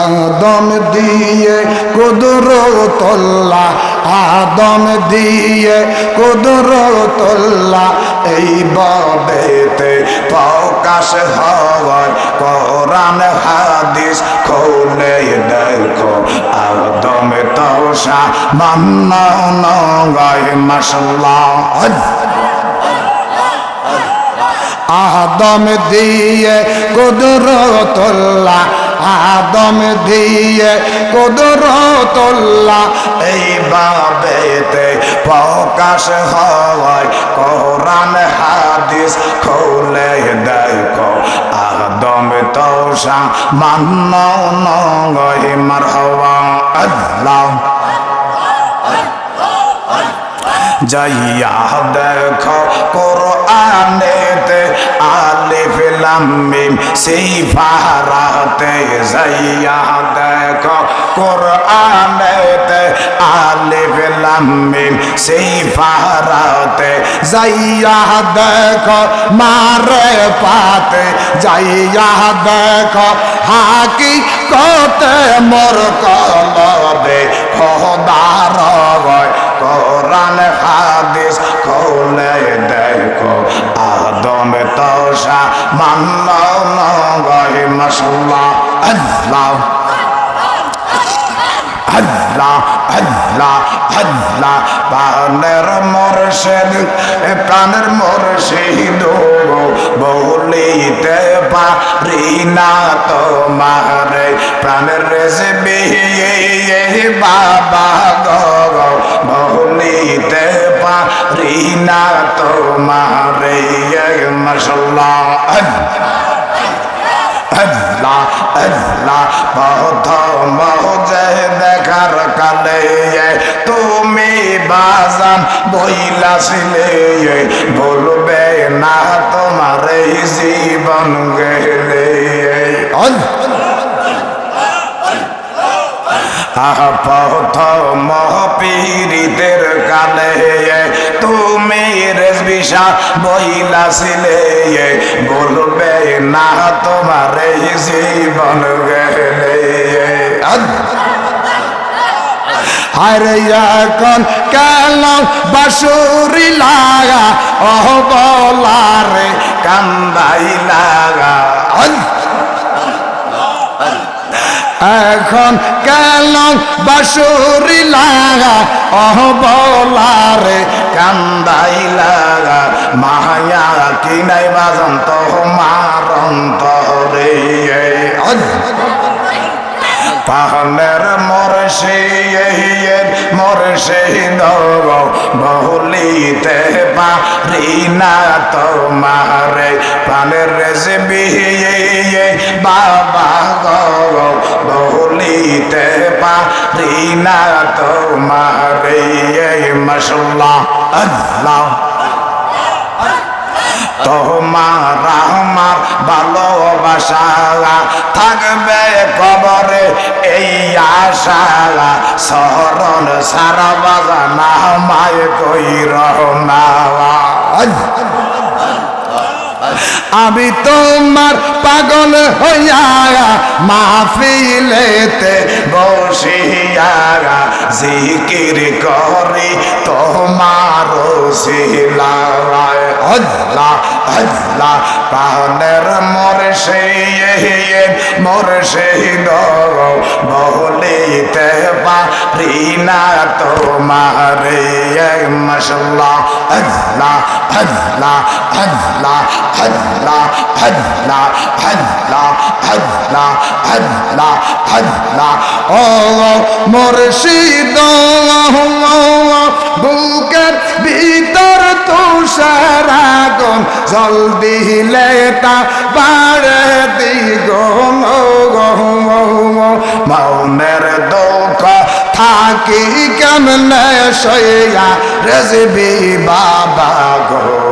আদম দিয়ে কুদরতল্লাহ, আদম দিয়ে কুদরতল্লাহ। এই বাবেতে প্রকাশ হওয়ায় কোরআন হাদিস খোলে দেখো, আদম তোষা মান্না নগায় মাসাল্লাহ আদম দিয়ে কুদরতল্লাহ আদম দিয়ে কুদরতল্লাহ এই বাবেতে প্রকাশ হয়। কোরআন, হাদিস খোলে দেখো, আদম তোষা মান্ন নগই মার হওয়া আল্লাহ। যাইয়া দেখো কোরআনেতে আলিফ লাম মিম সেই ফারাতে যাইয়া দেখো কোরআনেতে আলিফ লাম মিম সেই ফারাতে যাইয়া দেখো মারে পাতে যাইয়া দেখো হাকি কতে মোর কলবে খোদার গয় কোরআন আদম তোষা মান্ন নগই মশলা আল্লাহ। আল্লাহ আল্লাহ আল্লাহ। প্রাণের মোরশেদ প্রাণের মোরশেদ বলিতে পারি না তোমারে। প্রাণের রেসবি বাবা গগ বলিতে পারি না তোমারে মশলা আল্লাহ আল্লাহ প্রথম যে দেখার কালে তুমি বাজান বইলাছিলে বলবে না তোমার জীবন গেলে প্রথম পীড়িতের কালে তুমি রেসবিশা বইলাছিলে বলবে না, তোমার জীবন গেলে। আরে এখন কেন বাসুরি লাগা? অহ বলারে কান্দাই লাগা। এখন কেন বাসুরি লাগা? অহ, বলারে কান্দাই লাগা। মায়া কিনাই বাজন্ত, মারন্ত রে। তাহলের মরে সেই মরে সেই নব বহুলিতে পারি তো মারে পানের রেজে বিয়ে বাবা বহুলিতে পারি না তোমারে মশলা আল্লাহ। তোমার আমার ভালোবাসা থাকবে কবরে এই আশা শরণ সারা বাজানা মায় কই রহনা আমি তোমার পাগল হইয়া মাহফিলেতে বসিয়া জিকির করি, তোমার শিলায় আল্লাহ আল্লাহ, প্রাণের মরসে মরসে বলিতে পারি তোমার মশলা আল্লাহ আল্লাহ আল্লাহ আল্লাহ। আল্লাহ আল্লাহ আল্লাহ আল্লাহ আল্লাহ ও মুর্শিদ বুকের ভিতর তুষার আগুন জল দিলে তা বাড়ে দিগুন মৌনের দুঃখ থাকি কেমনে সইয়া রেজবি বাবা গো।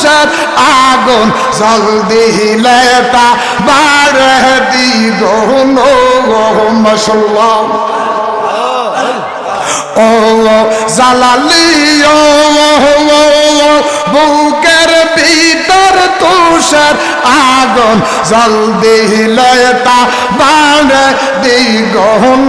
তুষার আগুন জল দিলে তা বাড়ে দিগুন মশাল্লাহ। ও জালালি, ও বুকের ভিতর তুষার আগুন জল দিলে তা বাড়ে দিগুন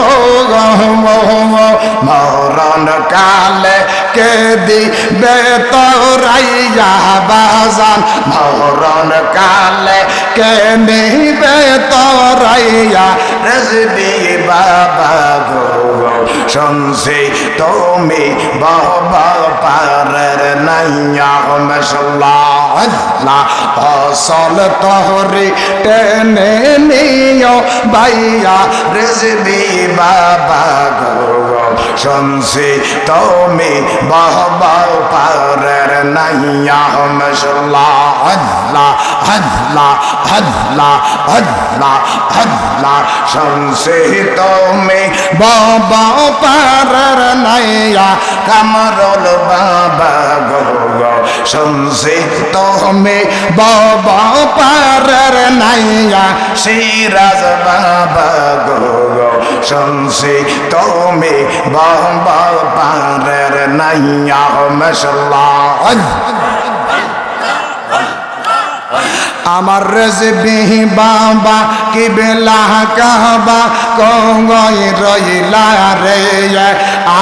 মরণ কালে কে দিবে তোরাইয়া বাজান। মরণ কালে কে নিবে তোরাইয়া রেজবি বাবা গো, শুনছি তুমি বাবা পারের নাইয়া মশাল্লাহ অসল তোহরি টেনে নিও বাইয়া রেজবি বাবা শুনছি তুমি বাবা পারের নাইয়া মশাল্লাহ, আল্লাহ আল্লাহ আল্লাহ আল্লাহ আল্লাহ। শুনছি তুমি বাবা পারের নাইয়া কামরুল বাবা গো শুনছি তুমি বাবা পারের নাইয়া সিরাজ বাবা গো শুনছি তুমি বাবা পারের নাইয়া মশাল্লাহ আমার রেজবি বাবা কি বেলা কাবা কঙ্গই রইলা রে।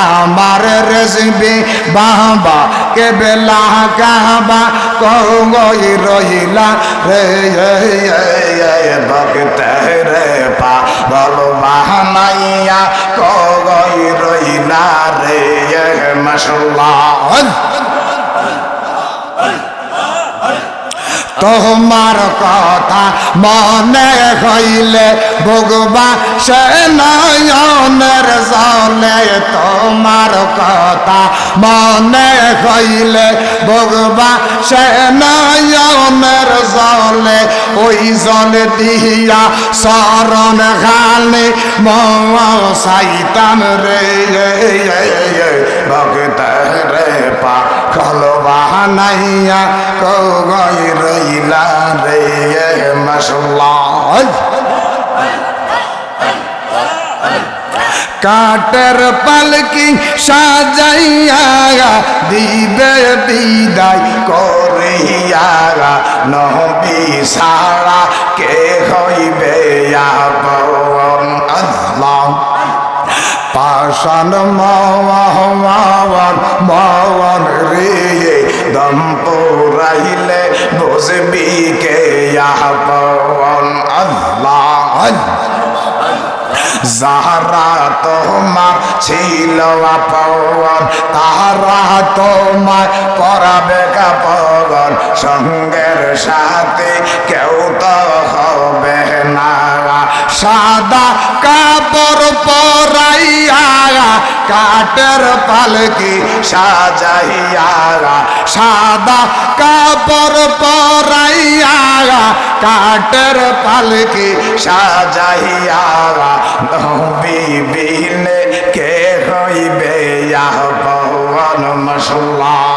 আমার রেজবি বাবা কে বেলা কাবা কঙ্গই রইলা রে। ভক্ত রে। মশাল্লাহ তোমার কথা মনে হইলে ভগবা সে নয়নের জলে মনে হইলে ভগবা সে নয়নের জলে, ওই জল দিয়া শরণ খালে মাইতাম রে ভগত রে পা কলো বাহানাইয়া কই রইলা রে মশাল্লাহ। কাটের পালকি সাজাইয়া দিবে বিদায় করিয়া নহবি সারা কে হইবে আল্লাহ? পাশান মাওয়ান মাওয়ান রে দম পুরাইলে বসবি কে আপন যাহারা তোমার ছিল আপন, তাহারা তোমার পরাবে কাপন। সঙ্গের সাথে কেউ তো হবে না। সাদা কাপড় পরাইয়া কাটের পালকি সাজাইয়া, সাদা কাপড় পরাইয়া কাটের পালকি সাজাইয়া। বিবিনে কে হইবে পবন মশাল্লাহ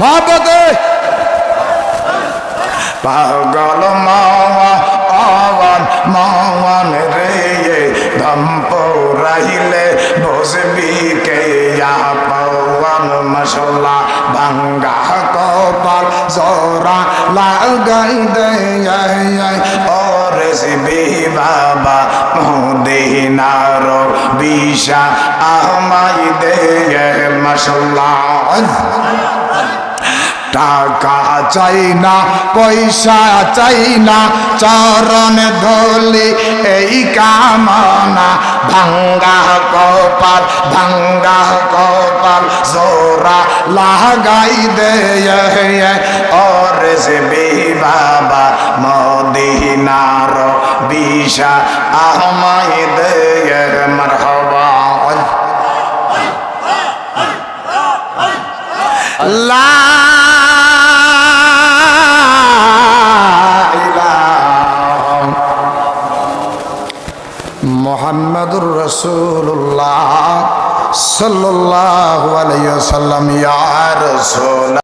মহাপতে পাগল মাওয়া, আওয়ান মাওয়ান রে দম পৌরাইলে বসবি কে পাওয়ান মশলা ভাঙ্গা কপাল জোরা লাগাই দে ওরসবি বাবা মদিনার বিশা আমায় দে মশলা টাকা চাই না, পয়সা চাই না, চরণ ধলি এই কামনা। ভাঙ্গা কপাল ভাঙ্গা কপাল জোরা লাগাই দে ওরে সে বাবা, মদিনার বিষা আহমাই দে মারহবা। লা রাসূলুল্লাহ সাল্লাল্লাহু আলাইহি ওয়াসাল্লাম ইয়া রাসূল